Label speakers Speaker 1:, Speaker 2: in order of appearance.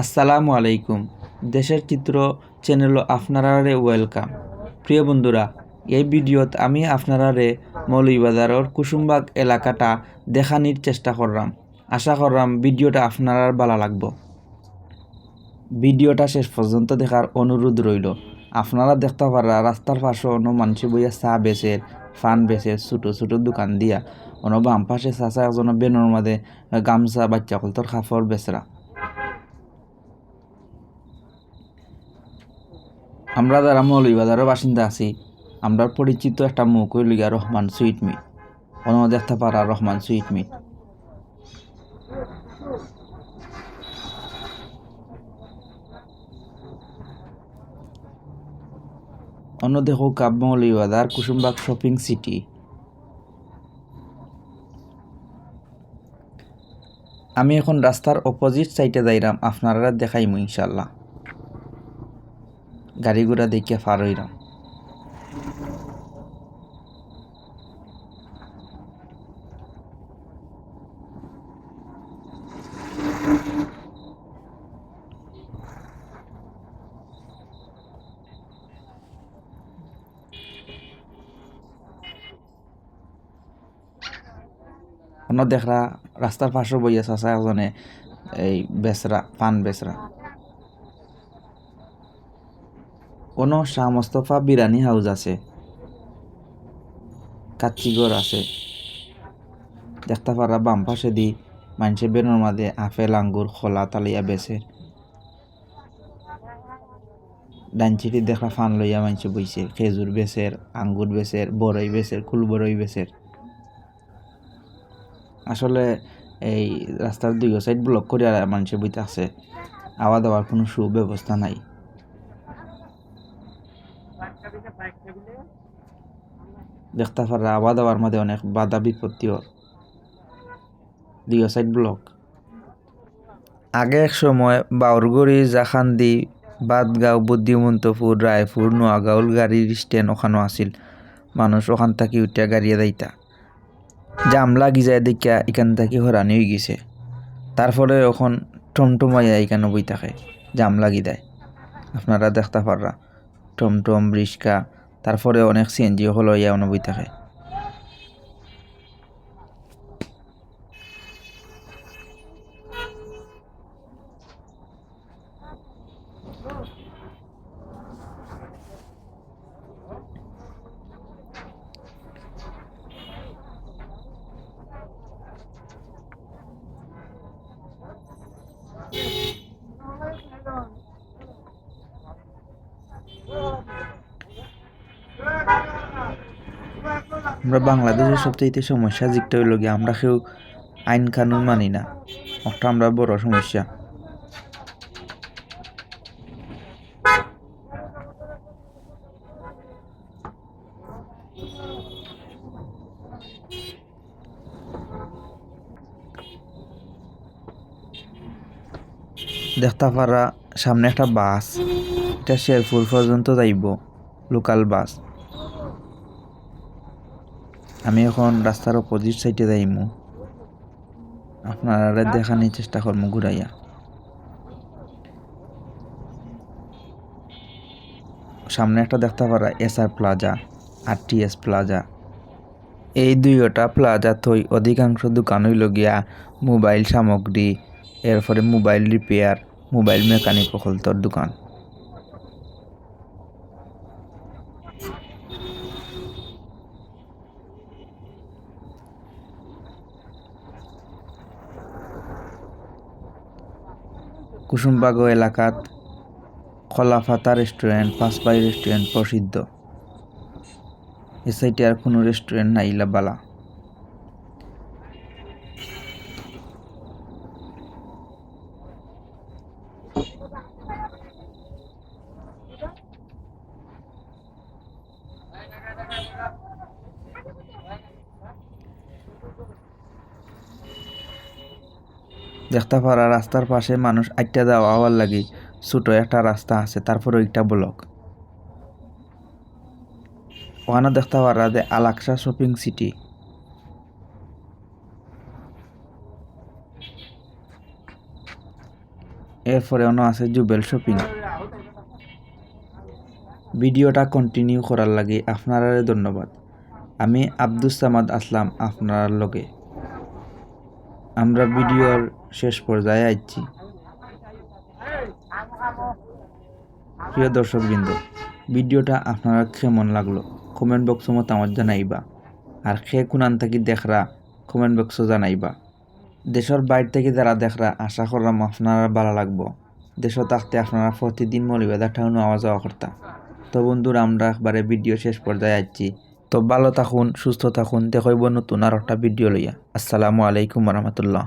Speaker 1: আসসালামু আলাইকুম। দেশের চিত্র চ্যানেল আপনারারে ওয়েলকাম। প্রিয় বন্ধুরা, এই ভিডিওত আমি আপনারারে মৌলভীবাজারের কুসুমবাগ এলাকাটা দেখানির চেষ্টা করলাম। আশা করলাম ভিডিওটা আপনার ভালো লাগবো। ভিডিওটা শেষ পর্যন্ত দেখার অনুরোধ রইল। আপনারা দেখতে পারা রাস্তার পাশে অন্য মানুষ বইয়া চা বেচের ফান বেচে, ছোটো ছোটো দোকান দিয়া, অন্য বাম পাশে চাচা একজন বেনোর মাঝে গামছা, বাচ্চা কলতর কাপড় বেচরা। আমরা যারা মৌলভীবাজারের বাসিন্দা আছি, আমরা পরিচিত একটা মুখ হইল গিয়া রহমান সুইট মিট। অন্য দেখতে পারা রহমান সুইট মিট। অন্য দেখো কাব মৌলভীবাজার, কুসুমবাগ শপিং সিটি। আমি এখন রাস্তার অপোজিট সাইডে যাইরাম, আপনারা দেখাইমু ইনশাল্লাহ গাড়ি ঘোড়া দেখিয়া ফার হইলাম অন্য দেখরা রাস্তার পাশে বইয়া চাচা একজনে এই বেচরা পান বেচরা কোনো শাহ মোস্তফা বিরানি হাউস আছে। কাচ্চিগড় আছে। দেখতে পারা বাম পাশে দি মানুষে বেনোর মাঝে আপেল আঙ্গুর খোলা তালিয়া বেছে। ডানচিটি দেখা ফান লইয়া মানুষে বইছে। খেজুর বেচের আঙ্গুর বেচের বড়ই বেচের কুল বড়ই বেচের আসলে এই রাস্তার দুই সাইড ব্লক করে মানুষে বইতে আছে আওয়া দাওয়ার কোনো সুব্যবস্থা নাই। দেখতে পারা আওয়া দেওয়ার মধ্যে অনেক বাধা বিপত্তিও। দুই সাইড ব্লক। আগে এক সময় বাউরগড়ি, জাখান্দি, বাদগাঁও, বুদ্ধিমন্তপুর, রায়পুর নোয়াগাঁওল গাড়ির স্ট্যান্ড ওখানো আছিল। মানুষ ওখান থেকে উঠিয়া গাড়িয়ে যাইতা। জাম লাগি যায় দেখিয়া এখান থেকে হরানি হয়ে গেছে। তারপরে এখন টমটমাইয়া এখানে বই থাকে। জাম লাগি দেয়। আপনারা দেখতে পাররা টমটম রিক্সা তারপরে অনেক সিএনজি হলো ইয়া বই থাকে। আমরা বাংলাদেশের সবচাইতে সমস্যা, যেটা হইল গিয়ে আমরা কেউ আইন কানুন মানি না। একটা আমরা বড় সমস্যা। দেখতা পারা সামনে একটা বাস, এটা শেরপুর পর্যন্ত যাইব, লোকাল বাস। আমি এখন রাস্তার অপোজিট সাইডে যাইমু আপনারা দেখানোর চেষ্টা করব ঘুরাইয়া। সামনে একটা দেখতে পারা এস আর প্লাজা, আর টি এস প্লাজা। এই দুইটা প্লাজা থই অধিকাংশ দোকান হইল গিয়া মোবাইল সামগ্রী, এরপরে মোবাইল রিপেয়ার, মোবাইল মেকানিক সকলতর দোকান। কুসুমবাগ এলাকাত খলাফাতা রেস্টুরেন্ট পাঁচপাই রেস্টুরেন্ট প্রসিদ্ধ। এ সাইডে আর কোনো রেস্টুরেন্ট নাই বালা। দেখতে পারা রাস্তার পাশে মানুষ আটটা দেওয়া হওয়ার লাগি, ছোটো একটা রাস্তা আছে, তারপরে ওইটা ব্লক। ওখানে দেখতে পারা যে আলাক্সা শপিং সিটি। এরপরে অন্য আছে জুবেল শপিং। ভিডিওটা কন্টিনিউ করার লাগে আপনারা ধন্যবাদ। আমি আব্দুস সামাদ আসলাম আপনার লগে। আমরা ভিডিওর শেষ পর্যায়ে আসছি প্রিয় দর্শকবৃন্দ, ভিডিওটা আপনারা কেমন লাগল? কমেন্ট বক্সে মতামত জানাইবা। আর খে কোনান থাকি দেখরা কমেন্ট বক্সে জানাইবা। দেশের বাইরে থেকে যারা দেখরা, আশা করলাম আপনারা ভালো লাগবো। দেশে থাকতে আপনারা প্রতিদিন মলিবাদা টাউন আওয়া যাওয়া করতা। তো বন্ধুরা, আমরা একবারে ভিডিও শেষ পর্যায়ে আসছি তো ভালো থাকুন সুস্থ থাকুন দেখাইব নতুন আর একটা ভিডিও লইয়া। আসসালামু আলাইকুম রহমতুল্লাহ।